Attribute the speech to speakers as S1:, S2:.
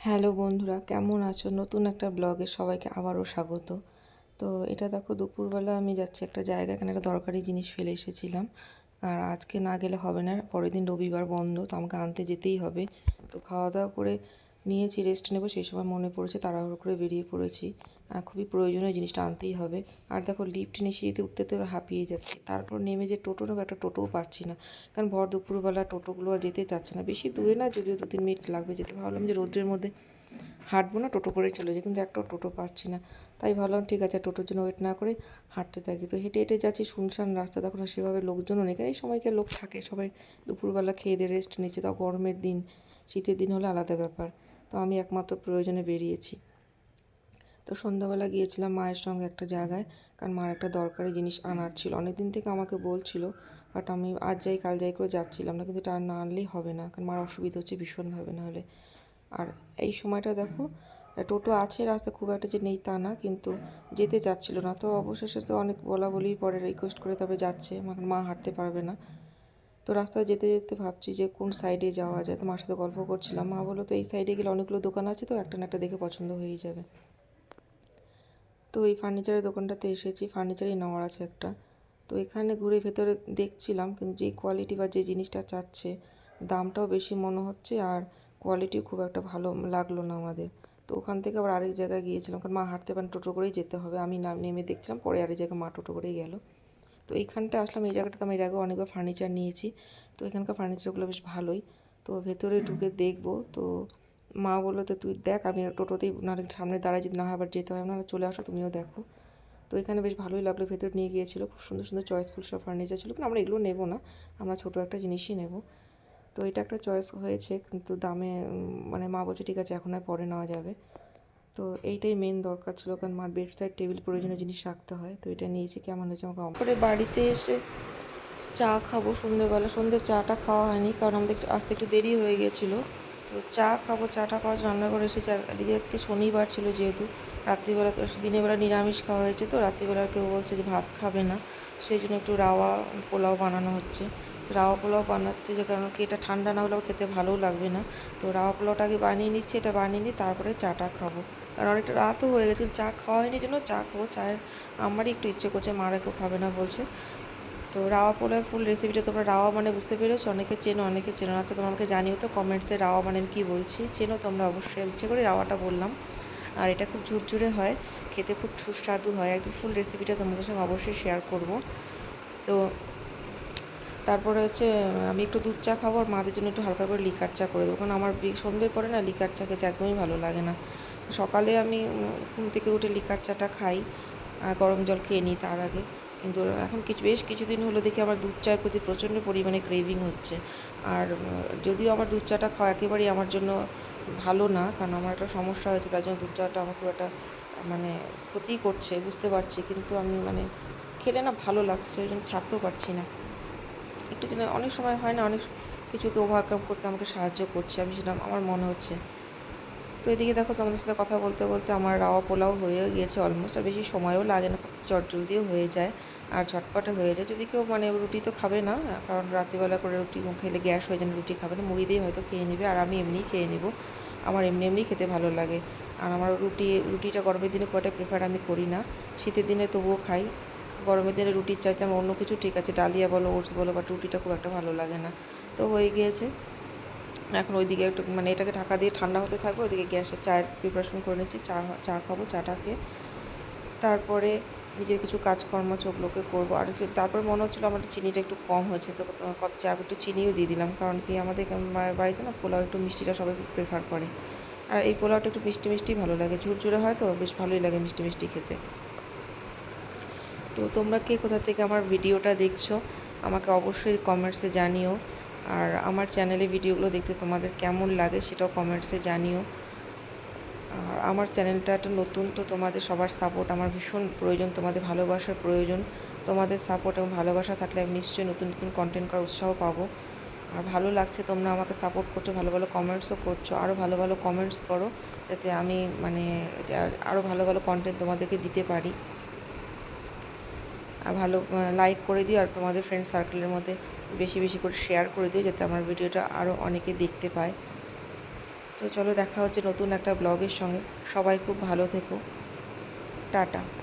S1: Hello বন্ধুরা, কেমন আছো? নতুন একটা ব্লগে সবাইকে আবারও স্বাগত। তো এটা দেখো, দুপুরবেলা আমি যাচ্ছি একটা জায়গা এখানে একটা দরকারি জিনিস ফেলে এসেছিলাম। আর আজকে না গেলে হবে না, পরের দিন রবিবার বন্ধ, তো আমাকে আনতে যেতেই হবে। তো খাওয়া দাওয়া করে নিয়েছি রেস্ট নেব, সেই সময় মনে পড়েছে, তাড়াহুড়ো করে বেরিয়ে পড়েছি। খুবই প্রয়োজনীয় জিনিসটা আনতেই হবে। আর দেখো লিফট নিয়ে সিঁড়িতে উঠতে তো হাঁপিয়ে যাচ্ছে। তারপর নেমে যে টোটো নেব, একটা টোটোও পাচ্ছি না। কারণ ভর দুপুরবেলা টোটোগুলো আর যেতে চাচ্ছে না। বেশি দূরে না, যদিও দু তিন মিনিট লাগবে। যেতে ভাবলাম যে রোদ্রের মধ্যে হাঁটবো না, টোটো করে চলে যাই। কিন্তু একটাও টোটো পাচ্ছি না। তাই ভাবলাম, ঠিক আছে, টোটোর জন্য ওয়েট না করে হাঁটতে থাকি। তো হেঁটে হেঁটে যাচ্ছি শুনশান রাস্তা। তখন সেভাবে লোকজনও নেই। এই সময়কে লোক থাকে সবাই। দুপুরবেলা খেয়ে দিয়ে রেস্ট নিচ্ছে। তাও গরমের দিন, শীতের দিন হলে আলাদা ব্যাপার। তো আমি একমাত্র প্রয়োজনে বেরিয়েছি। তো সন্ধ্যাবেলা গিয়েছিলাম মায়ের সঙ্গে একটা জায়গায়, কারণ মার একটা দরকারি জিনিস আনার ছিল। অনেক দিন থেকে আমাকে বলছিল বাট আমি আজ যাই, কাল যাই করে যাচ্ছিলাম না, কিন্তু এটা না আনলেই হবে না, কারণ মার অসুবিধা হচ্ছে ভীষণভাবে না হলে আর এই সময়টা দেখো টোটো আছে রাস্তা খুব একটা যে নেই তা না, কিন্তু যেতে চাচ্ছিল না। তো অবশেষে তো অনেক বলা বলি পরে রিকোয়েস্ট করে তবে যাচ্ছে মা হাঁটতে পারবে না। তো রাস্তায় যেতে যেতে ভাবছি যে কোন সাইডে যাওয়া যায়। তো মার সাথে গল্প করছিলাম। মা বলো তো এই সাইডে গেলে অনেকগুলো দোকান আছে তো, একটা না একটা দেখে পছন্দ হয়েই যাবে। তো এই ফার্নিচারের দোকানটাতে এসেছি। ফার্নিচারই নেওয়ার আছে একটা। তো এখানে ঘুরে ভেতরে দেখছিলাম, কিন্তু যে কোয়ালিটি বা যে জিনিসটা চাচ্ছে, দামটাও বেশি মনে হচ্ছে আর কোয়ালিটিও খুব একটা ভালো লাগল না আমাদের। তো ওখান থেকে আবার আরেক জায়গায় গিয়েছিলাম। কারণ মা হাঁটতে পারেন, টোটো করেই যেতে হবে। আমি নেমে দেখছিলাম, পরে আরেক জায়গায় মা টোটো করেই গেল। তো এইখানটা আসলাম, এই জায়গাটাতে আমি এর আগে অনেকবার ফার্নিচার নিয়েছি। তো এখানকার ফার্নিচারগুলো বেশ ভালোই। তো ভেতরে ঢুকে দেখব। তো মা বলল, তো তুই দেখ, আমি টোটোতেই না সামনে দাঁড়ায় যদি না হয় আবার যেতে হয় না চলে আসো, তুমিও দেখো। তো এখানে বেশ ভালোই লাগল, ভেতরে নিয়ে গিয়েছিল। খুব সুন্দর সুন্দর চয়েসফুল সব ফার্নিচার ছিল। কিন্তু আমরা এগুলো নেব না। আমরা ছোটো একটা জিনিসই নেব। তো এটা একটা চয়েস হয়েছে, কিন্তু দামে মানে মা বলছে, ঠিক আছে, এখন আর পরে নেওয়া যাবে। তো এইটাই মেন দরকার ছিল কারণ মার বেড সাইড টেবিল প্রয়োজনীয় জিনিস রাখতে হয়। তো এটা নিয়েছি কেমন হয়েছে আমাকে পরে বাড়িতে এসে চা খাব সন্ধ্যেবেলা। সন্ধ্যে চাটা খাওয়া হয়নি কারণ আমাদের আসতে একটু দেরি হয়ে গেছিল। তো চা খাব, চাটা খাওয়া, রান্না করে এসেছি। আর এদিকে আজকে শনিবার ছিল যেহেতু, রাত্রিবেলা তো দিনের বেলা নিরামিষ খাওয়া হয়েছে তো, রাত্রিবেলা কেউ বলছে যে ভাত খাবে না। সেই জন্য একটু রাওয়া পোলাও বানানো হচ্ছে। তো রাওয়া পোলাও বানাচ্ছে যে কারণ কি, এটা ঠান্ডা না হলেও খেতে ভালোও লাগবে না। তো রাওয়া পোলাওটা আগে বানিয়ে নিচ্ছি, এটা বানিয়ে নিই তারপরে চাটা খাব। কারণ অনেকটা রাতও হয়ে গেছে চা খাওয়া হয়নি জন্য চা খাব, চায়ের আমারই একটু ইচ্ছে করছে মারা কেউ খাবে না বলছে। তো রাওয়া পোলাও ফুল রেসিপিটা তোমরা রাওয়া মানে বুঝতে পেরেছ? অনেকে চেনো অনেকে চেনো আচ্ছা তোমরা আমাকে জানিও তো কমেন্টসে রাওয়া মানে আমি কী বলছি? চেনো তোমরা অবশ্যই। ইচ্ছে করে রাওয়াটা বললাম। আর এটা খুব ঝুরঝুরে হয়। খেতে খুব সুস্বাদু হয়। একদম ফুল রেসিপিটা তোমাদের সঙ্গে অবশ্যই শেয়ার করব। তো তারপরে হচ্ছে, আমি একটু দুধ চা খাব আর মাদের জন্য একটু হালকা করে লিকার চা করে দেবো। কারণ আমার সন্ধ্যের পরে না লিকার চা খেতে একদমই ভালো লাগে না। সকালে আমি ঘুম থেকে উঠে লিকার চাটা খাই। আর গরম জল খেয়ে নিই তার আগে। কিন্তু এখন কিছু, বেশ কিছুদিন হলো দেখি আমার দুধ চায়ের প্রতি প্রচণ্ড পরিমাণে ক্রেভিং হচ্ছে। আর যদিও আমার দুধ চাটা খাওয়া একেবারেই আমার জন্য ভালো না, কারণ আমার একটা সমস্যা হয়েছে, তার জন্য দুধ চাটা আমার খুব একটা মানে ক্ষতি করছে, বুঝতে পারছি। কিন্তু আমি মানে খেলে না ভালো লাগছে, ওই জন্য ছাড়তেও পারছি না। একটু যেন অনেক সময় হয় না, অনেক কিছুকে ওভারকাম করতে আমাকে সাহায্য করছে, আমি সেটা আমার মনে হচ্ছে। তো এদিকে দেখো তোমাদের সাথে কথা বলতে বলতে আমার রাওয়া পোলাও হয়ে গিয়েছে অলমোস্ট আর বেশি সময়ও লাগে না চট জলদিও হয়ে যায়, আর ঝটপটে হয়ে যায়। যদি কেউ মানে রুটি তো খাবে না, কারণ রাত্রিবেলা করে রুটি খেলে গ্যাস হয়ে যায়, রুটি খাবে না, মুড়ি দিয়ে হয়তো খেয়ে নেবে, আর আমি এমনিই খেয়ে নেব। আমার এমনি এমনি খেতে ভালো লাগে। আর আমার রুটি, রুটিটা গরমের দিনে কয়টা প্রেফার আমি করি না, শীতের দিনে তবুও খাই। গরমের দিনে রুটির চাইতে আমার অন্য কিছু ঠিক আছে, ডালিয়া বলো, ওটস বলো বাট রুটিটা খুব একটা ভালো লাগে না। তো হয়ে গিয়েছে। এখন ওইদিকে একটু মানে এটাকে ঢাকা দিয়ে ঠান্ডা হতে থাকবে, ওইদিকে গ্যাসের চায়ের প্রিপারেশন করে নিচ্ছি, চা চা খাব চাটাকে তারপরে নিজের কিছু কাজকর্ম চোখলোকে করব। আর তারপর মনে হচ্ছিল আমার চিনিটা একটু কম হয়েছে, তো চা, একটু চিনিও দিয়ে দিলাম। কারণ কি আমাদের বাড়িতে না পোলাও একটু মিষ্টিটা সবাই প্রেফার করে। আর এই পোলাওটা একটু মিষ্টি মিষ্টি ভালো লাগে। ঝুরঝুরে হয় তো, বেশ ভালোই লাগে মিষ্টি মিষ্টি খেতে। তো তোমরা কে কোথা থেকে আমার ভিডিওটা দেখছ, আমাকে অবশ্যই কমেন্টসে জানিও। আর আমার চ্যানেলে ভিডিওগুলো দেখতে তোমাদের কেমন লাগে সেটাও কমেন্টসে জানিও। আর আমার চ্যানেলটা একটা নতুন, তো তোমাদের সবার সাপোর্ট আমার ভীষণ প্রয়োজন, তোমাদের ভালোবাসার প্রয়োজন। তোমাদের সাপোর্ট এবং ভালোবাসা থাকলে আমি নিশ্চয়ই নতুন নতুন কন্টেন্ট করার উৎসাহ পাবো। আর ভালো লাগছে তোমরা আমাকে সাপোর্ট করছ, ভালো ভালো কমেন্টসও করছ আরও ভালো ভালো কমেন্টস করো, যাতে আমি মানে আরও ভালো ভালো কন্টেন্ট তোমাদেরকে দিতে পারি। আর ভালো লাইক করে দিও আর তোমাদের ফ্রেন্ড সার্কেলের মধ্যে। বেশি বেশি করে শেয়ার করে দিও যাতে আমার ভিডিওটা আরও অনেকে দেখতে পায়। তো চলো দেখা হচ্ছে নতুন একটা ব্লগের সঙ্গে। সবাই খুব ভালো থেকো। টাটা।